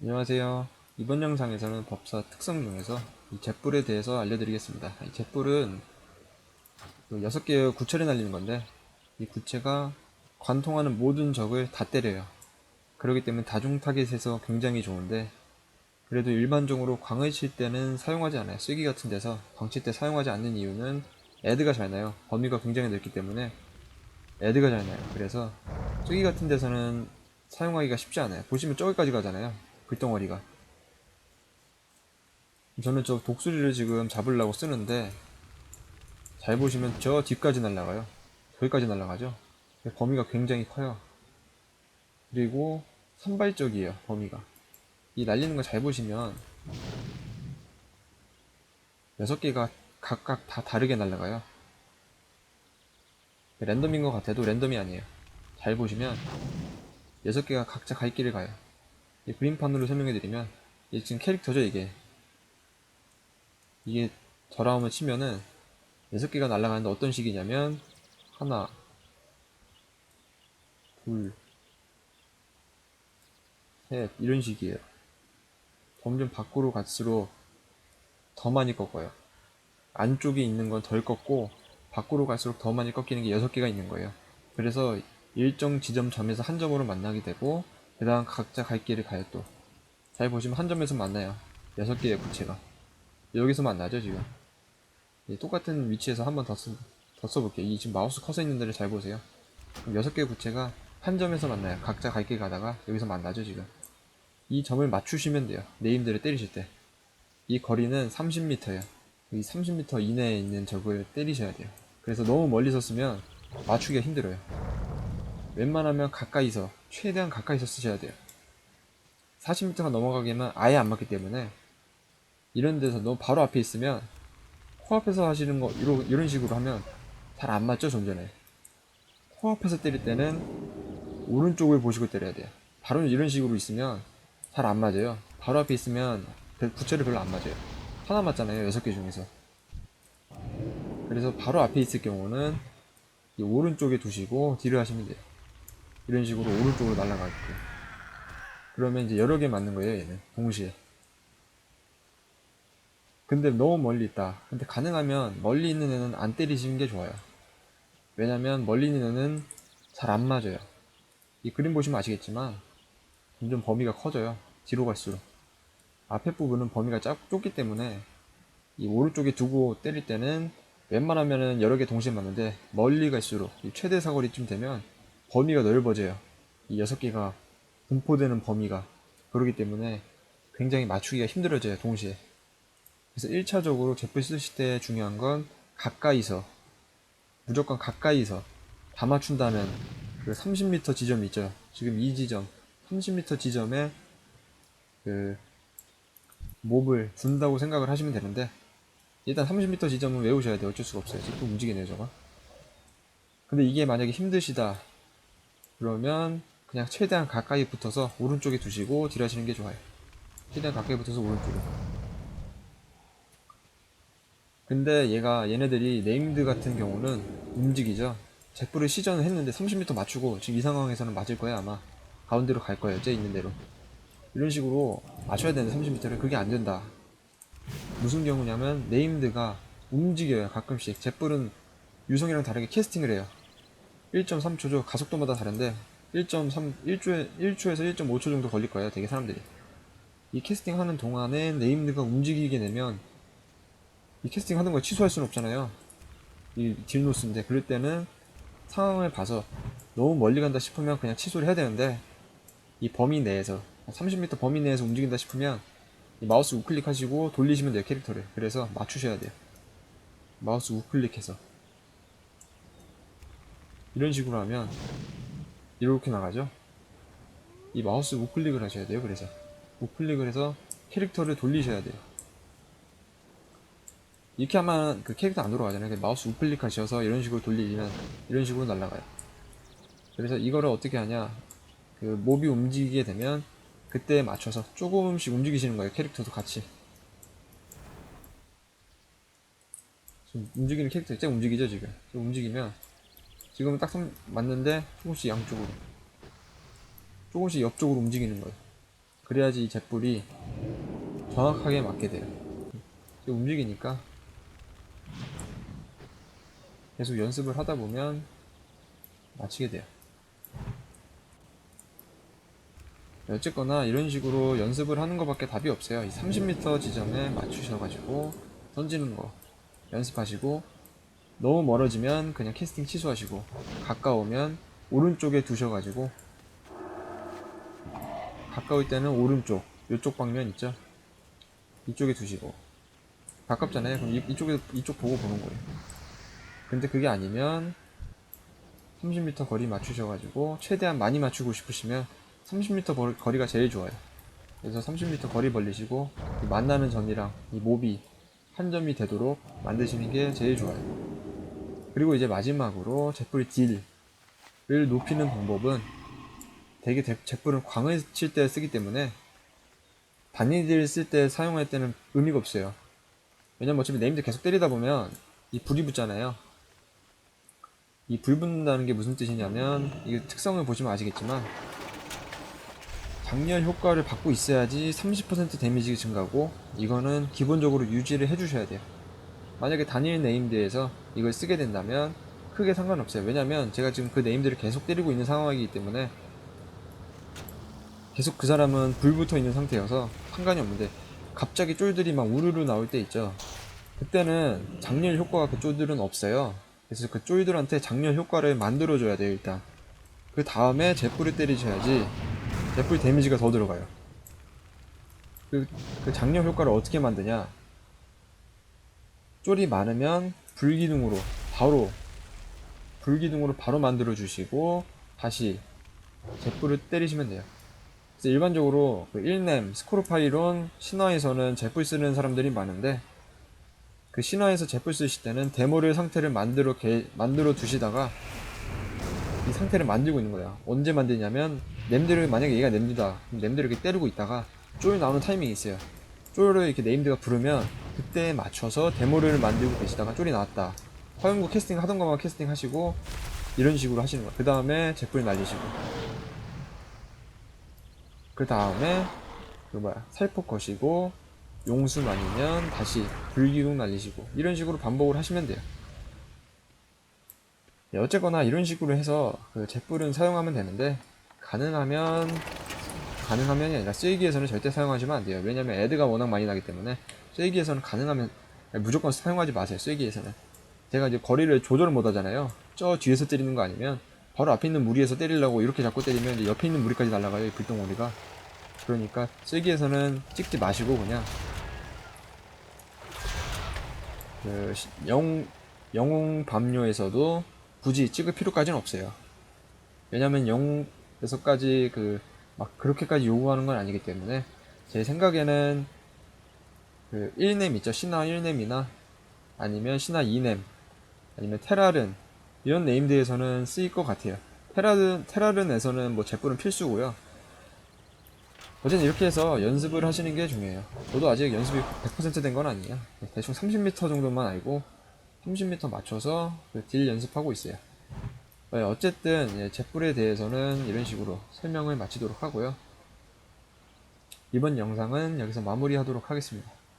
안녕하세요. 이번 영상에서는 법사 특성 중에서 이 jet불에 대해서 알려드리겠습니다. 이그 6개의 구체를 날리는 건데 이 구체가 관통하는 모든 적을 다 때려요. 그렇기 때문에 다중 타겟에서 굉장히 좋은데 그래도 일반적으로 광을 칠 때는 사용하지 않아요. 쓰기 같은 데서 광칠 때 사용하지 않는 이유는 애드가 잘 나요. 범위가 굉장히 넓기 때문에 애드가 잘 나요. 그래서 쓰기 같은 데서는 사용하기가 쉽지 않아요. 보시면 저기까지 가잖아요. 글덩어리가. 저는 저 독수리를 지금 잡으려고 쓰는데 잘 보시면 저 뒤까지 날아가요. 저기까지 날아가죠. 범위가 굉장히 커요. 그리고 산발적이에요. 범위가. 이 날리는 거 잘 보시면 여섯 개가 각각 다 다르게 날아가요. 랜덤인 것 같아도 랜덤이 아니에요. 잘 보시면 여섯 개가 각자 갈 길을 가요. 이 그림판으로 설명해드리면 이게 지금 캐릭터죠 이게. 이게 저라움을 치면은 여섯 개가 날아가는데 어떤 식이냐면 하나 둘셋 이런 식이에요. 점점 밖으로 갈수록 더 많이 꺾어요. 안쪽에 있는 건 덜 꺾고 밖으로 갈수록 더 많이 꺾이는 게 여섯 개가 있는 거예요. 그래서 일정 지점 점에서 한 점으로 만나게 되고 그 다음 각자 갈 길을 가요 또. 잘 보시면 한 점에서 만나요. 여섯 개의 구체가. 여기서 만나죠, 지금. 예, 똑같은 위치에서 한 번더더 써볼게요. 이 지금 마우스 커서 있는 데를 잘 보세요. 그럼 여섯 개의 구체가 한 점에서 만나요. 각자 갈 길 가다가 여기서 만나죠, 지금. 이 점을 맞추시면 돼요. 네임들을 때리실 때. 이 거리는 30m예요. 이 30m 이내에 있는 적을 때리셔야 돼요. 그래서 너무 멀리서 쓰면 맞추기가 힘들어요. 웬만하면 가까이서 최대한 가까이서 쓰셔야 돼요. 40m가 넘어가기에는 아예 안 맞기 때문에 이런 데서 너무 바로 앞에 있으면 코앞에서 하시는 거 이런, 이런 식으로 하면 잘 안 맞죠 좀 전에? 코앞에서 때릴 때는 오른쪽을 보시고 때려야 돼요. 바로 이런 식으로 있으면 잘 안 맞아요. 바로 앞에 있으면 별- 부채를 별로 안 맞아요. 하나 맞잖아요 6개 중에서. 그래서 바로 앞에 있을 경우는 이 오른쪽에 두시고 딜을 하시면 돼요 이런 식으로 오른쪽으로 날아가게. 그러면 이제 여러 개 맞는 거예요, 얘는. 동시에. 근데 너무 멀리 있다. 근데 가능하면 멀리 있는 애는 안 때리시는 게 좋아요. 왜냐면 멀리 있는 애는 잘 안 맞아요. 이 그림 보시면 아시겠지만 점점 범위가 커져요. 뒤로 갈수록. 앞에 부분은 범위가 작, 좁기 때문에 이 오른쪽에 두고 때릴 때는 웬만하면은 여러 개 동시에 맞는데 멀리 갈수록 이 최대 사거리쯤 되면 범위가 넓어져요. 이 여섯 개가 분포되는 범위가 그렇기 때문에 굉장히 맞추기가 힘들어져요. 동시에. 그래서 1차적으로 제프 쓰실 때 중요한 건 가까이서 무조건 가까이서 다 맞춘다면 그 30m 지점 있죠. 지금 이 지점 30m 지점에 그 몹을 둔다고 생각을 하시면 되는데 일단 30m 지점은 외우셔야 돼요. 어쩔 수가 없어요. 지금 움직이네요, 저거. 근데 이게 만약에 힘드시다. 그러면 그냥 최대한 가까이 붙어서 오른쪽에 두시고 딜하시는 게 좋아요. 최대한 가까이 붙어서 오른쪽에. 근데 얘가 얘네들이 네임드 같은 경우는 움직이죠. 잭불을 시전을 했는데 30m 맞추고 지금 이 상황에서는 맞을 거야 아마 가운데로 갈 거예요. 쟤 있는 대로. 이런 식으로 맞춰야 되는데 30m를 그게 안 된다. 무슨 경우냐면 네임드가 움직여요 가끔씩. 잭불은 유성이랑 다르게 캐스팅을 해요. 1.3초죠. 가속도마다 다른데 1.3 1초에 1초에서 1.5초 정도 걸릴 거예요. 되게 사람들이. 이 캐스팅 하는 동안에 네임드가 움직이게 되면 이 캐스팅 하는 걸 취소할 수는 없잖아요. 이 딜노스인데 그럴 때는 상황을 봐서 너무 멀리 간다 싶으면 그냥 취소를 해야 되는데 이 범위 내에서 30m 범위 내에서 움직인다 싶으면 이 마우스 우클릭 하시고 돌리시면 돼요 캐릭터를 그래서 맞추셔야 돼요 마우스 우클릭해서 이런 식으로 하면 이렇게 나가죠. 이 마우스 우클릭을 하셔야 돼요 그래서. 우클릭을 해서 캐릭터를 돌리셔야 돼요. 이렇게 하면 그 캐릭터 안 돌아가잖아요. 마우스 우클릭 하셔서 이런 식으로 돌리면 이런 식으로 날아가요. 그래서 이거를 어떻게 하냐? 그 몹이 움직이게 되면 그때에 맞춰서 조금씩 움직이시는 거예요 캐릭터도 같이. 지금 움직이는 캐릭터 쟤 움직이죠 지금 움직이면 지금은 딱 선- 맞는데 조금씩 양쪽으로 조금씩 옆쪽으로 움직이는 거예요 그래야지 이 잿불이 정확하게 맞게 돼요. 이게 움직이니까 계속 연습을 하다 보면 맞히게 돼요. 어쨌거나 이런 식으로 연습을 하는 것밖에 답이 없어요. 이 30m 지점에 맞추셔가지고 던지는 거 연습하시고 너무 멀어지면 그냥 캐스팅 취소하시고 가까우면 오른쪽에 두셔가지고 가까울 때는 오른쪽 이쪽 방면 있죠? 이쪽에 두시고 가깝잖아요. 그럼 이, 이쪽에 이쪽 보고 보는 거예요. 근데 그게 아니면 30m 거리 맞추셔가지고 최대한 많이 맞추고 싶으시면 30m 벌- 거리가 제일 좋아요. 그래서 30m 거리 벌리시고 이 만나는 점이랑 이 몹이 한 점이 되도록 만드시는 게 제일 좋아요. 그리고 이제 마지막으로 잿불 딜을 높이는 방법은 제- 잿불은 광을 칠 때 쓰기 때문에 단위딜 쓸 때 사용할 때는 의미가 없어요. 왜냐면 어차피 네임드 계속 때리다 보면 이 불이 붙잖아요. 이 불 붙는다는 게 무슨 뜻이냐면 이게 특성을 보시면 아시겠지만 장렬 효과를 받고 있어야지 30% 데미지 증가고 이거는 기본적으로 유지를 해주셔야 돼요. 만약에 단일 네임드에서 이걸 쓰게 된다면 크게 상관없어요. 왜냐면 제가 지금 그 네임드를 계속 때리고 있는 상황이기 때문에 계속 그 사람은 불 붙어 있는 상태여서 상관이 없는데 갑자기 쫄들이 막 우르르 나올 때 있죠. 그때는 장렬 효과가 그 쫄들은 없어요. 그래서 그 쫄들한테 장렬 효과를 만들어줘야 돼요, 일단. 그 다음에 제뿔을 때리셔야지 제뿔 데미지가 더 들어가요. 그, 그 장렬 효과를 어떻게 만드냐? 쫄이 많으면 불기둥으로 바로 불기둥으로 바로 만들어 주시고 다시 제뿔을 때리시면 돼요. 일반적으로 그 1렘, 스코르파이론, 신화에서는 제뿔 쓰는 사람들이 많은데 그 신화에서 제뿔 쓰실 때는 데모를 상태를 만들어 개, 만들어 두시다가 이 상태를 만들고 있는 거예요. 언제 만드냐면 냄드를 만약에 얘가 냄드다. 냄드를 이렇게 때리고 있다가 쫄 나오는 타이밍이 있어요. 쫄을 이렇게 네임드가 부르면 그때에 맞춰서 데모를 만들고 계시다가 쫄이 나왔다. 화염구 캐스팅 하던 것만 캐스팅 하시고 이런 식으로 하시는 거예요. 그 다음에 제뿔 날리시고 그 다음에 그 뭐야 살폭 거시고 용수 아니면 다시 불기둥 날리시고 이런 식으로 반복을 하시면 돼요. 네, 어쨌거나 이런 식으로 해서 그 잿불은 사용하면 되는데 가능하면 가능하면이 아니라 쓰이기에서는 절대 사용하시면 안 돼요. 왜냐면 애드가 워낙 많이 나기 때문에 쓰이기에서는 가능하면 무조건 사용하지 마세요. 쓰이기에서는 제가 이제 거리를 조절을 못 하잖아요. 저 뒤에서 때리는 거 아니면 바로 앞에 있는 무리에서 때리려고 이렇게 잡고 때리면 이제 옆에 있는 무리까지 날아가요. 이 불똥무리가. 그러니까 쓰기에서는 찍지 마시고 그냥 그 시- 영 영웅 밤요에서도 굳이 찍을 필요까지는 없어요. 왜냐면 영에서까지 그 막 그렇게까지 요구하는 건 아니기 때문에 제 생각에는 그 1렘 있죠. 신화 1렘이나 아니면 신화 2렘 아니면 테라른 이런 네임드에서는 쓰일 것 같아요. 테라른 테라른에서는 뭐 제뿔은 필수고요. 어쨌든 이렇게 해서 연습을 하시는 게 중요해요. 저도 아직 연습이 100%된 건 아니에요. 대충 30m 정도만 알고 30m 맞춰서 그 딜 연습하고 있어요. 네, 어쨌든 예, 잿불에 대해서는 이런 식으로 설명을 마치도록 하고요. 이번 영상은 여기서 마무리하도록 하겠습니다.